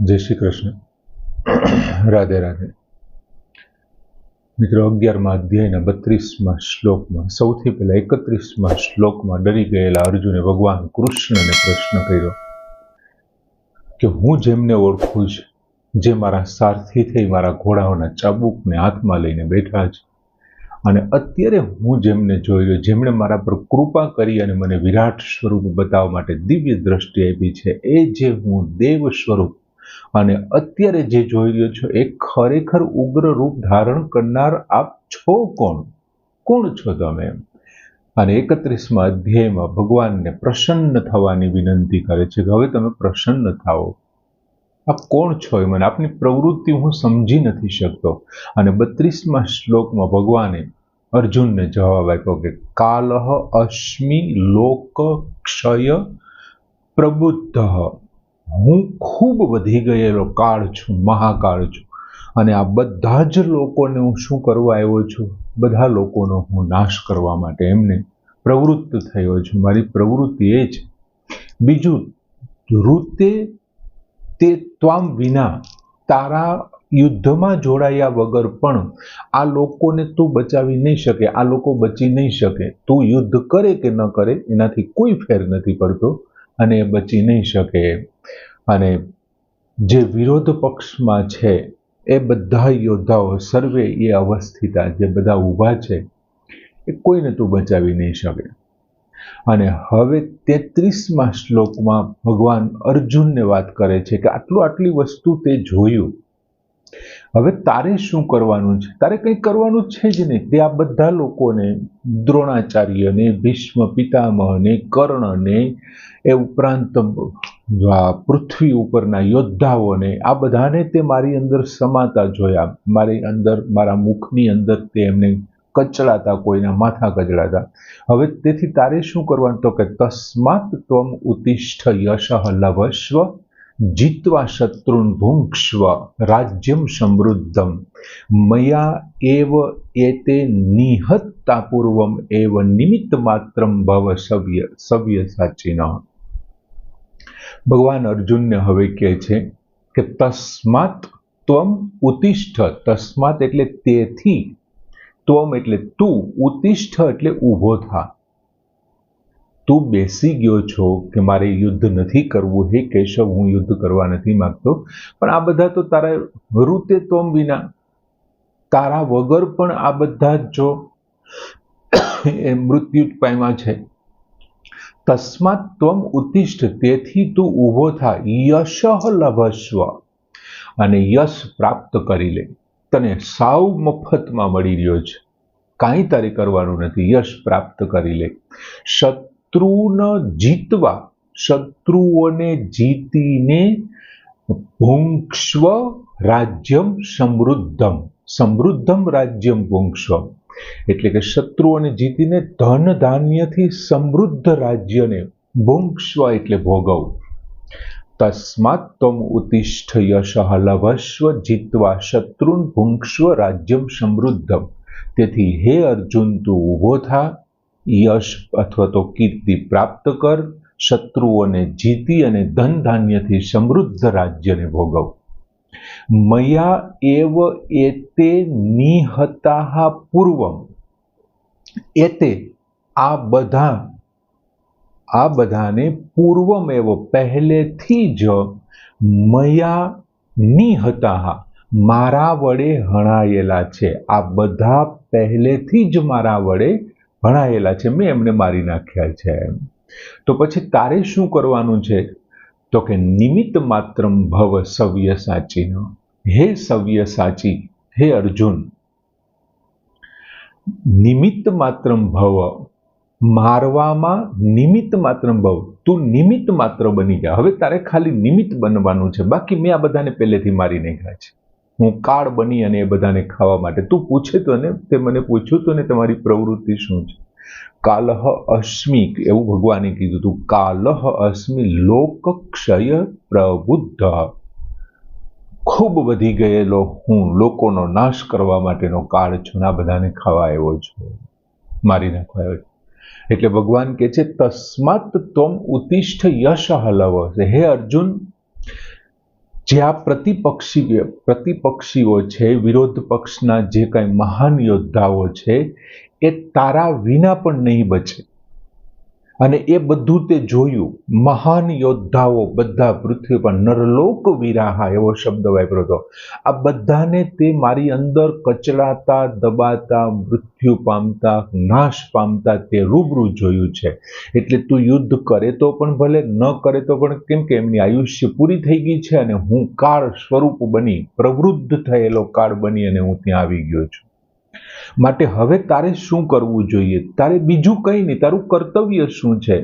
જય શ્રી કૃષ્ણ. રાધે રાધે. મિત્રો, અગિયારમાં અધ્યાયના બત્રીસમાં શ્લોકમાં, સૌથી પહેલા એકત્રીસમાં શ્લોકમાં ડરી ગયેલા અર્જુને ભગવાન કૃષ્ણને પ્રશ્ન કર્યો કે હું જેમને ઓળખું છું, જે મારા સારથી થઈ મારા ઘોડાઓના ચાબુકને હાથમાં લઈને બેઠા છે, અને અત્યારે હું જેમને જોયો જેમણે મારા પર કૃપા કરી અને મને વિરાટ સ્વરૂપ બતાવવા માટે દિવ્ય દ્રષ્ટિ આપી છે, એ જે હું દેવ સ્વરૂપ અને અત્યારે જે જોઈ રહ્યો છો એ ખરેખર ઉગ્ર રૂપ ધારણ કરનાર આપ છો કોણ? કોણ છો તમે? અને એકત્રીસમાં અધ્યાયમાં ભગવાનને પ્રસન્ન થવાની વિનંતી કરે છે કે હવે તમે પ્રસન્ન થાઓ. આપ કોણ છો એ મને આપની પ્રવૃત્તિ હું સમજી નથી શકતો. અને બત્રીસમાં શ્લોકમાં ભગવાને અર્જુનને જવાબ આપ્યો કે કાલહ અશ્મિ લોક ક્ષય પ્રબુદ્ધ. હું ખૂબ વધી ગયેલો કાળ છું, મહાકાળ છું. અને આ બધા જ લોકોને હું શું કરવા આવ્યો છું? બધા લોકોનો હું નાશ કરવા માટે એમને પ્રવૃત્ત થયો છું. મારી પ્રવૃત્તિ એ છે. બીજું, ઋતે તે ત્વામ વિના તારા યુદ્ધમાં જોડાયા વગર પણ આ લોકોને તું બચાવી નહીં શકે, આ લોકો બચી નહીં શકે. તું યુદ્ધ કરે કે ન કરે, એનાથી કોઈ ફેર નથી પડતો. અને બચી નહીં શકે. અને જે વિરોધ પક્ષમાં છે, એ બધા યોદ્ધાઓ, સર્વે એ અવસ્થિતા જે બધા ઊભા છે, એ કોઈને તું બચાવી નહીં શકે. અને હવે તેત્રીસમાં શ્લોકમાં ભગવાન અર્જુનને વાત કરે છે કે આટલું આટલી વસ્તુ તે જોયું. હવે તારે શું કરવાનું છે? તારે કંઈ કરવાનું છે જ નહીં. તે આ બધા લોકોને, દ્રોણાચાર્યને, ભીષ્મ પિતામહને, કર્ણને, એ ઉપરાંત પૃથ્વી ઉપરના યોદ્ધાઓને, આ બધાને તે મારી અંદર સમાતા જોયા. મારી અંદર, મારા મુખની અંદર તે એમને કચડાતા, કોઈના માથા કચડાતા. હવે તેથી તારે શું કરવાનું? તો કે તસ્માત ત્વમ ઉતિષ્ઠ યશ લભસ્વ જીત્વા શત્રુન ભુંક્ષ્વ રાજ્યમ સમૃદ્ધમ મયા એવ એતે નિહત્તા પૂર્વમ એવ નિમિત્ત માત્રમ ભવ સવ્ય સવ્ય ન ભગવાન અર્જુનને હવે કહે છે કે, તસ્માત ત્વમ ઉતિષ્ઠ. તસ્માત એટલે તેથી, ત્વમ એટલે તું, ઉતિષ્ઠ એટલે ઊભો થા. તું બેસી ગયો છો કે મારે યુદ્ધ નથી કરવું? હે કેશવ, હું યુદ્ધ કરવા નથી માગતો. પણ આ બધા તો તારા વૃતે તોમ વિના. તારા વગર પણ આ બધા જો એ મૃત્યુ છે. તસ્માત ત્વમ ઉત્તિષ્ઠ, તેથી તું ઊભો થા. યશ લભસ્વ અને યશ પ્રાપ્ત કરી લે. તને સાવ મફતમાં મળી રહ્યો છે. કાંઈ તારે કરવાનું નથી. યશ પ્રાપ્ત કરી લે. શત્રુન જીતવા, શત્રુઓને જીતીને ભૂંક્ષ્વ રાજ્યમ સમૃદ્ધમ. સમૃદ્ધમ રાજ્યમ ભૂંક્ષ્વ. એટલે કે શત્રુઓને જીતીને ધન ધાન્યથી સમૃદ્ધ રાજ્યને ભૂંક્ષ્વ એટલે ભોગવ તસ્માત તમ ઉતિષ્ઠ યશ લવસ્વ જીતવા શત્રુન ભૂંક્ષ્વ રાજ્યમ સમૃદ્ધમ. તેથી હે અર્જુન, તું ઊભો થા યશ અથવા તો કીર્તિ પ્રાપ્ત કર, શત્રુઓને જીતી અને ધન ધાન્યથી સમૃદ્ધ રાજ્યને ભોગવ. મયા એવ એતે નિહતા પૂર્વમ. એતે આ બધા, આ બધાને પૂર્વમ એવ પહેલેથી જ મયા નિહતા મારા વડે હણાયેલા છે. આ બધા પહેલેથી જ મારા વડે ભણાયેલા છે. મેં એમને મારી નાખ્યા છે તો પછી તારે શું કરવાનું છે? તો કે નિમિત્ત માત્રમ ભવ સવ્ય સાચીનો. હે સવ્ય સાચી, હે અર્જુન. નિમિત્ત માત્રમ ભવ. મારવામાં નિમિત્ત માત્રમ ભવ. તું નિમિત્ત માત્ર બની ગયા હવે તારે ખાલી નિમિત્ત બનવાનું છે. બાકી મેં આ બધાને પહેલેથી મારી નાખ્યા છે. હું કાળ બની અને એ બધાને ખાવા માટે. તું પૂછે તો ને તે મને પૂછ્યું તો ને તમારી પ્રવૃત્તિ શું છે? કાલહ અશ્મિ એવું ભગવાને કીધું હતું કાલહ અશ્મિ લોક ક્ષય પ્રબુદ્ધ. ખૂબ વધી ગયેલો હું લોકોનો નાશ કરવા માટેનો કાળ છું આ બધાને ખાવા આવ્યો છું. મારી નાખવા આવ્યો એટલે ભગવાન કહે છે, તસ્માત તોમ ઉતિષ્ઠ યશ હલવ હે અર્જુન જે આ પ્રતિપક્ષી પ્રતિપક્ષીઓ છે, વિરોધ પક્ષના જે કાંઈ મહાન યોદ્ધાઓ છે, એ તારા વિના પણ નહીં બચે. અને એ બધું તે જોયું. મહાન યોદ્ધાઓ બધા પૃથ્વી પર નરલોક વિરાહા, એવો શબ્દ વાપર્યો હતો. આ બધાને તે મારી અંદર કચડાતા, દબાતા, મૃત્યુ પામતા, નાશ પામતા તે રૂબરૂ જોયું છે. એટલે તું યુદ્ધ કરે તો પણ ભલે, ન કરે તો પણ કેમ કે એમની આયુષ્ય પૂરી થઈ ગઈ છે અને હું કાળ સ્વરૂપ બની, પ્રવૃદ્ધ થયેલો કાળ બની અને હું ત્યાં આવી ગયો છું. માટે હવે તારે શું કરવું જોઈએ? તારે બીજું કંઈ નહીં. તારું કર્તવ્ય શું છે?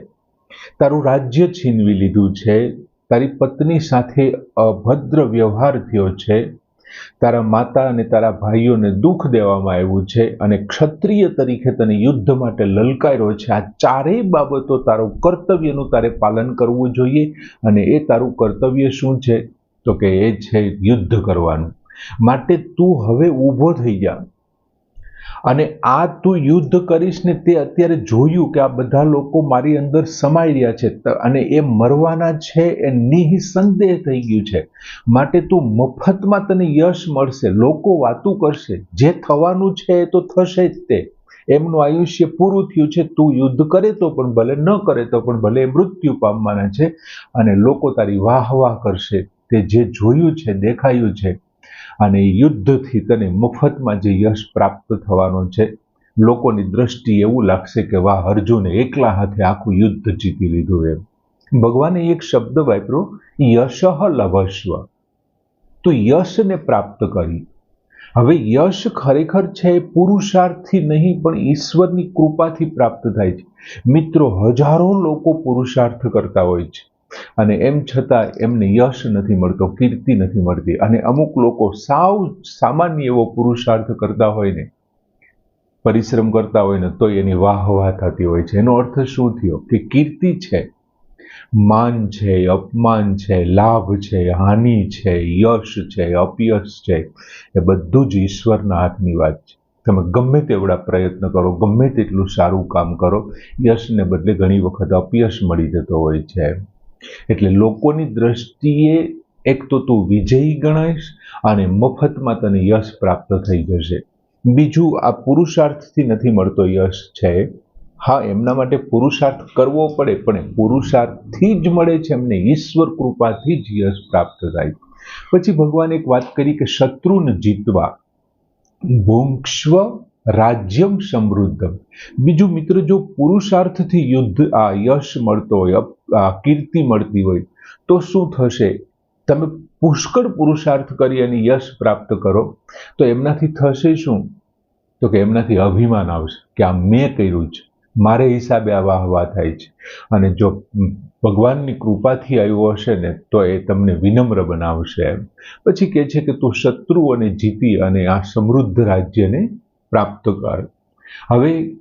તારું રાજ્ય છીનવી લીધું છે. તારી પત્ની સાથે અભદ્ર વ્યવહાર થયો છે. તારા માતા અને તારા ભાઈઓને દુઃખ દેવામાં આવ્યું છે અને ક્ષત્રિય તરીકે તને યુદ્ધ માટે લલકાર્યો છે. આ ચારેય બાબતો તારું કર્તવ્યનું તારે પાલન કરવું જોઈએ અને એ તારું કર્તવ્ય શું છે? તો કે એ છે યુદ્ધ કરવાનું. માટે તું હવે ઊભો થઈ જા. અને આ તું યુદ્ધ કરીશ ને તે અત્યારે જોયું કે આ બધા લોકો મારી અંદર સમાઈ રહ્યા છે. અને એ મરવાના છે એ નિઃસંદેહ થઈ ગયું છે. માટે તું મફતમાં તને યશ મળશે, લોકો વાતું કરશે, જે થવાનું છે એ તો થશે જ તે. એમનું આયુષ્ય પૂરું થયું છે, તું યુદ્ધ કરે તો પણ ભલે, ન કરે તો પણ ભલે મૃત્યુ પામવાના છે. અને લોકો તારી વાહ વાહ કરશે. તે જે જોયું છે, દેખાયું છે અને યુદ્ધથી તને મફતમાં જે યશ પ્રાપ્ત થવાનો છે, લોકોની દ્રષ્ટિ એવું લાગશે કે વાહ, અર્જુને એકલા હાથે આખું યુદ્ધ જીતી લીધું એમ. ભગવાને એક શબ્દ વાપર્યો, યશ લભસ્વ. તો યશને પ્રાપ્ત કરી. હવે યશ ખરેખર છે પુરુષાર્થથી નહીં, પણ ઈશ્વરની કૃપાથી પ્રાપ્ત થાય છે. મિત્રો, હજારો લોકો પુરુષાર્થ કરતા હોય છે. અને એમ છતાં એમને યશ નથી મળતો, કીર્તિ નથી મળતી. અને અમુક લોકો સાવ સામાન્ય એવો પુરુષાર્થ કરતા હોય ને, પરિશ્રમ કરતા હોય ને તો એની વાહ વાહ થતી હોય છે. એનો અર્થ શું થયો? કે કીર્તિ છે, માન છે, અપમાન છે, લાભ છે, હાનિ છે, યશ છે, અપયશ છે. એ બધું જ ઈશ્વરના હાથની વાત છે. તમે ગમે તેવડા પ્રયત્ન કરો, ગમે તેટલું સારું કામ કરો, યશને બદલે ઘણી વખત અપયશ મળી જતો હોય છે. એટલે લોકોની દ્રષ્ટિએ એક તો તું વિજયી ગણાઈશ અને મફતમાં તને યશ પ્રાપ્ત થઈ જશે. બીજું, આ પુરુષાર્થથી નથી મળતો યશ છે. હા, એમના માટે પુરુષાર્થ કરવો પડે, પણ પુરુષાર્થથી જ મળે છે એમને. ઈશ્વર કૃપાથી જ યશ પ્રાપ્ત થાય. પછી ભગવાન એક વાત કરી કે શત્રુને જીતવા. ભૂંક્ષ્વ રાજ્યમ સમૃદ્ધ બીજું મિત્ર, જો પુરુષાર્થથી યુદ્ધ આ યશ મળતો હોય કીર્તિ મળતી હોય, તો શું થશે? તમે પુષ્કળ પુરુષાર્થ કરી અને યશ પ્રાપ્ત કરો. તો એમનાથી થશે શું? તો કે એમનાથી અભિમાન આવશે કે આ મેં કર્યું છે. મારે હિસાબે આ વાહ વાહ થાય છે. અને જો ભગવાનની કૃપાથી આવ્યો હશે ને, તો એ તમને વિનમ્ર બનાવશે એમ. પછી કહે છે કે તું શત્રુઓને જીતી અને આ સમૃદ્ધ રાજ્યને પ્રાપ્ત કર. હવે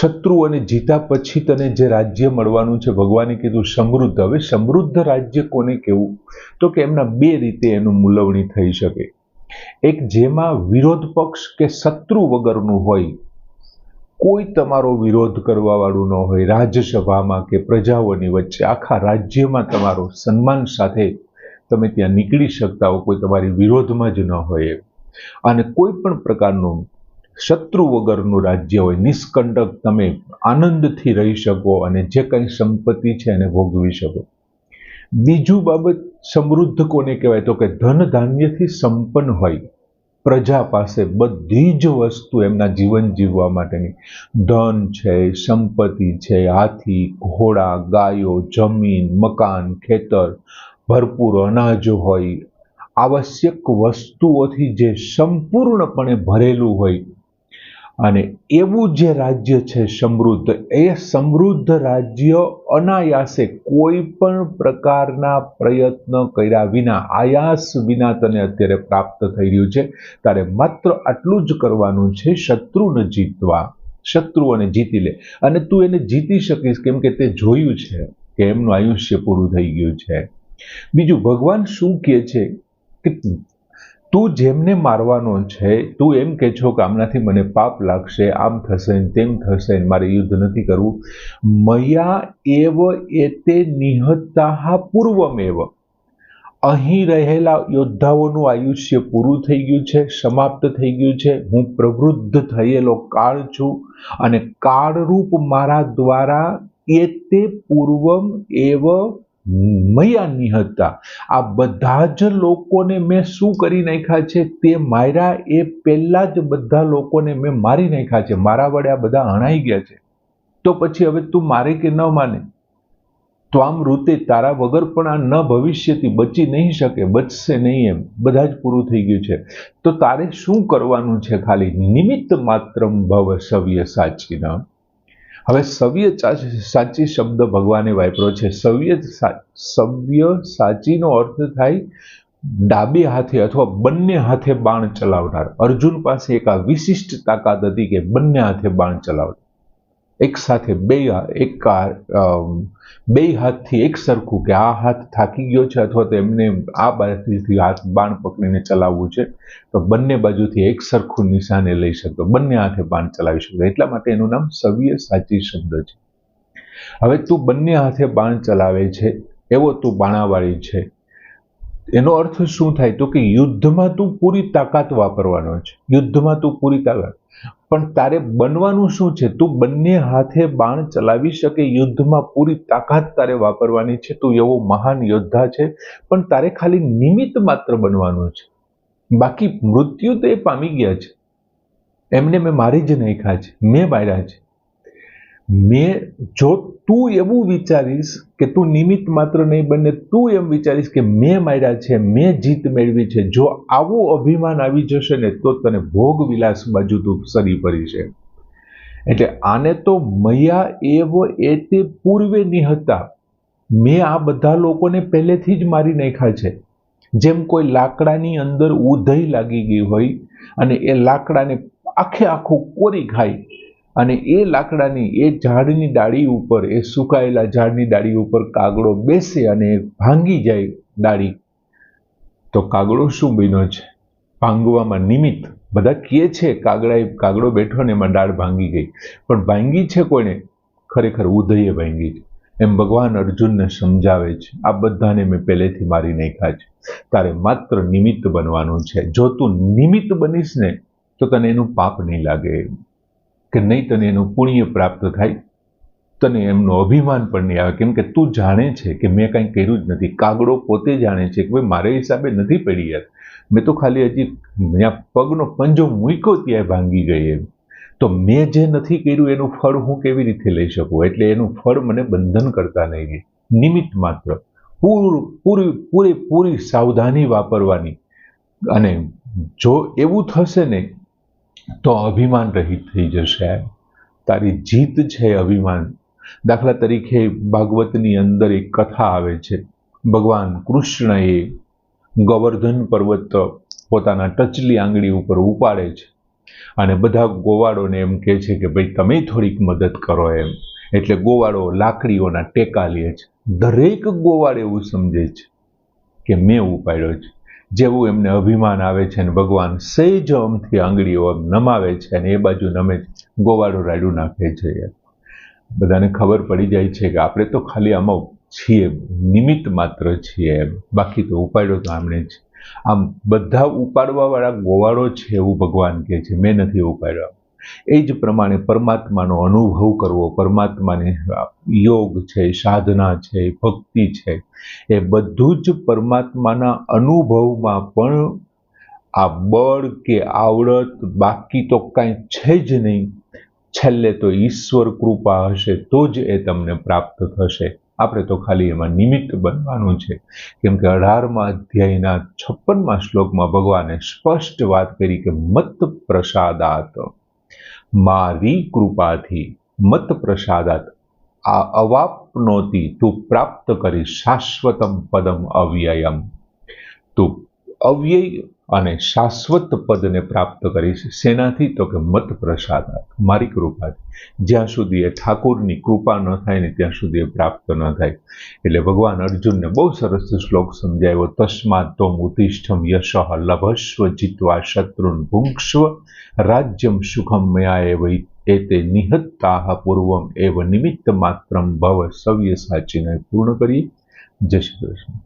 શત્રુઓને જીતા પછી તને જે રાજ્ય મળવાનું છે, ભગવાને કીધું સમૃદ્ધ. હવે સમૃદ્ધ રાજ્ય કોને કેવું? તો કે એમના બે રીતે એનું મૂલવણી થઈ શકે. એક, જેમાં વિરોધ પક્ષ કે શત્રુ વગરનું હોય, કોઈ તમારો વિરોધ કરવાવાળું ન હોય, રાજ્યસભામાં કે પ્રજાઓની વચ્ચે, આખા રાજ્યમાં તમારો સન્માન સાથે તમે ત્યાં નીકળી શકતા હો, કોઈ તમારી વિરોધમાં જ ન હોય અને કોઈ પણ પ્રકારનું શત્રુ વગરનું રાજ્ય હોય, નિષ્કંટક, તમે આનંદથી રહી શકો અને જે કંઈ સંપત્તિ છે એને ભોગવી શકો. બીજું બાબત સમૃદ્ધ કોને કહેવાય? તો કે ધન ધાન્યથી સંપન્ન હોય, પ્રજા પાસે બધી જ વસ્તુ એમના જીવન જીવવા માટેની. ધન છે, સંપત્તિ છે, હાથી, ઘોડા, ગાયો, જમીન, મકાન, ખેતર, ભરપૂર અનાજ હોય, આવશ્યક વસ્તુઓથી જે સંપૂર્ણપણે ભરેલું હોય અને એવું જે રાજ્ય છે સમૃદ્ધ, એ સમૃદ્ધ રાજ્ય અનાયાસે કોઈ પણ પ્રકારના પ્રયત્ન કર્યા વિના, આયાસ વિના તને અત્યારે પ્રાપ્ત થઈ રહ્યું છે. તારે માત્ર આટલું જ કરવાનું છે, શત્રુને જીતવા. શત્રુઓને જીતી લે. અને તું એને જીતી શકીશ, કેમ કે તે જોયું છે કે એમનું આયુષ્ય પૂરું થઈ ગયું છે. બીજું, ભગવાન શું કહે છે કે તું જેમને મારવાનો છે, તું એમ કે છો કે આમનાથી મને પાપ લાગશે, આમ થશે ને તેમ થશે ને મારે યુદ્ધ નથી કરવું. મયા એવ એતે નિહતા પૂર્વમેવ અહીં રહેલા યોદ્ધાઓનું આયુષ્ય પૂરું થઈ ગયું છે, સમાપ્ત થઈ ગયું છે. હું પ્રવૃદ્ધ થયેલો કાળ છું અને કાળરૂપ મારા દ્વારા એ તે પૂર્વમ એવ મયા નિહતા આ બધા જ લોકોને મેં શું કરી નાખ્યા છે? તે માર્યા એ પહેલાં જ બધા લોકોને મેં મારી નાખ્યા છે. મારા વડે આ બધા હણાઈ ગયા છે. તો પછી હવે તું મારે કે ન માને? તો આમ રૂતે તારા વગર પણ આ ન ભવિષ્યથી બચી નહીં શકે, બચશે નહીં એમ. બધા જ પૂરું થઈ ગયું છે. તો તારે શું કરવાનું છે ખાલી? નિમિત્ત માત્રમ ભવ સવ્ય સાચીના હવે સવ્ય સાચી શબ્દ ભગવાને વાપરો છે. સવ્ય સવ્ય સાચીનો અર્થ થાય ડાબે હાથે અથવા બંને હાથે બાણ ચલાવનાર. અર્જુન પાસે એક આ વિશિષ્ટ તાકાત હતી કે બંને હાથે બાણ ચલાવનાર એક સાથે બે, એક બે હાથથી એક સરખું કે આ હાથ થાકી ગયો છે અથવા તો એમને આ બાજુથી હાથ બાણ પકડીને ચલાવવું છે, તો બંને બાજુથી એક સરખું નિશાને લઈ શકતો બંને હાથે બાણ ચલાવી શકતો એટલા માટે એનું નામ સવ્ય સાચી શબ્દ છે. હવે તું બંને હાથે બાણ ચલાવે છે, એવો તું બાણાવાળી છે એનો અર્થ શું થાય તો કે યુદ્ધમાં તું પૂરી તાકાત વાપરવાનો છે. યુદ્ધમાં તું પૂરી તાકાત. પણ તારે બનવાનું શું છે? તું બંને હાથે બાણ ચલાવી શકે, યુદ્ધમાં પૂરી તાકાત તારે વાપરવાની છે. તું એવો મહાન યોદ્ધા છે, પણ તારે ખાલી નિમિત્ત માત્ર બનવાનું છે. બાકી મૃત્યુ તો એ પામી ગયા છે. એમને મેં મારી જ નાખ્યા છે. મેં માર્યા છે. મેં જો તું એવું વિચારીશ કે તું નિમિત્ત માત્ર નહીં બને, તું એમ વિચારીશ કે મેં માર્યા છે, મેં જીત મેળવી છે. જો આવું અભિમાન આવી જશે ને, તો તને ભોગ વિલાસ બાજુ તું સરી પડી છે. એટલે આને તો મૈયા એવો એ તે પૂર્વે નિહતા. મેં આ બધા લોકોને પહેલેથી જ મારી નાખ્યા છે. જેમ કોઈ લાકડાની અંદર ઉધઈ લાગી ગઈ હોય અને એ લાકડાને આખે આખું કોરી ખાય અને એ લાકડાની, એ ઝાડની ડાળી ઉપર, એ સુકાયેલા ઝાડની ડાળી ઉપર કાગડો બેસે અને ભાંગી જાય ડાળી. તો કાગડો શું બન્યો છે? ભાંગવામાં નિમિત્ત. બધા કહે છે કાગડા કાગડો બેઠો ને એમાં ડાળ ભાંગી ગઈ. પણ ભાંગી છે કોને ખરેખર ઉદયે ભાંગી છે. એમ ભગવાન અર્જુનને સમજાવે છે, આ બધાને મેં પહેલેથી મારી નાખ્યા છે. તારે માત્ર નિમિત્ત બનવાનું છે. જો તું નિમિત્ત બનીશ ને, તો તને એનું પાપ નહીં લાગે. કે નહીં તને એનું પુણ્ય પ્રાપ્ત થાય, તને એમનું અભિમાન પણ નહીં આવે. કેમ કે તું જાણે છે કે મેં કંઈ કર્યું જ નથી. કાગડો પોતે જાણે છે કે ભાઈ મારે હિસાબે નથી પડી યાર. મેં તો ખાલી હજી ત્યાં પગનો પંજો મૂક્યો ત્યાં ભાંગી ગઈ એમ. તો મેં જે નથી કર્યું એનું ફળ હું કેવી રીતે લઈ શકું? એટલે એનું ફળ મને બંધન કરતા નહીં નિમિત્ત માત્ર. પૂર, પૂરી, પૂરેપૂરી સાવધાની વાપરવાની. અને જો એવું થશે ને તો અભિમાન રહિત થઈ જશે તારી જીત છે અભિમાન. દાખલા તરીકે ભાગવતની અંદર એક કથા આવે છે. ભગવાન કૃષ્ણએ ગોવર્ધન પર્વત પોતાના ટચલી આંગળી ઉપર ઉપાડે છે. અને બધા ગોવાળોને એમ કહે છે કે ભાઈ તમે થોડીક મદદ કરો એમ. એટલે ગોવાળો લાકડીઓના ટેકા લે છે. દરેક ગોવાળ એવું સમજે છે કે મેં ઉપાડ્યો છે. જેવું એમને અભિમાન આવે છે અને ભગવાન સહેજ અમથી આંગળીઓ નમાવે છે અને એ બાજુ નમે ગોવાળો રાડું નાખે છે બધાને ખબર પડી જાય છે કે આપણે તો ખાલી આમાં છીએ, નિમિત્ત માત્ર છીએ એમ. બાકી તો ઉપાડ્યો તો આમણે જ. આમ બધા ઉપાડવાવાળા ગોવાળો છે એવું ભગવાન કહે છે. મેં નથી ઉપાડ્યો. એ જ પ્રમાણે પરમાત્માનો અનુભવ કરવો, પરમાત્માને યોગ છે, સાધના છે, ભક્તિ છે, એ બધું જ પરમાત્માના અનુભવમાં પણ આ બળ કે આવડત બાકી તો કાંઈ છે જ નહીં. છેલ્લે તો ઈશ્વર કૃપા હશે, તો જ એ તમને પ્રાપ્ત થશે. આપણે તો ખાલી એમાં નિમિત્ત બનવાનું છે. કેમ કે અઢારમા અધ્યાયના છપ્પનમાં શ્લોકમાં ભગવાને સ્પષ્ટ વાત કરી કે મત પ્રસાદાત મારી કૃપાથી મત પ્રસાદાત. આ અવાપનોતી તું પ્રાપ્ત કરી શાશ્વતમ પદમ અવ્યયમ. તું અવ્યય અને શાશ્વત પદને પ્રાપ્ત કરીશ. શેનાથી તો કે મત પ્રસાદ. મારી કૃપાથી જ્યાં સુધી એ ઠાકોરની કૃપા ન થાય ને ત્યાં સુધી એ પ્રાપ્ત ન થાય. એટલે ભગવાન અર્જુનને બહુ સરસ શ્લોક સમજાવ્યો તસ્માત તો ઉતિષ્ઠમ યશ લભસ્વ જીતવા શત્રુન ભુંક્ષ્વ રાજ્યમ સુખમ મયા એવ એતે નિહત્તાહ પૂર્વમ એવ નિમિત્ત માત્રમ ભવ સવ્ય સાચીને પૂર્ણ કરીએ. જય શ્રી કૃષ્ણ.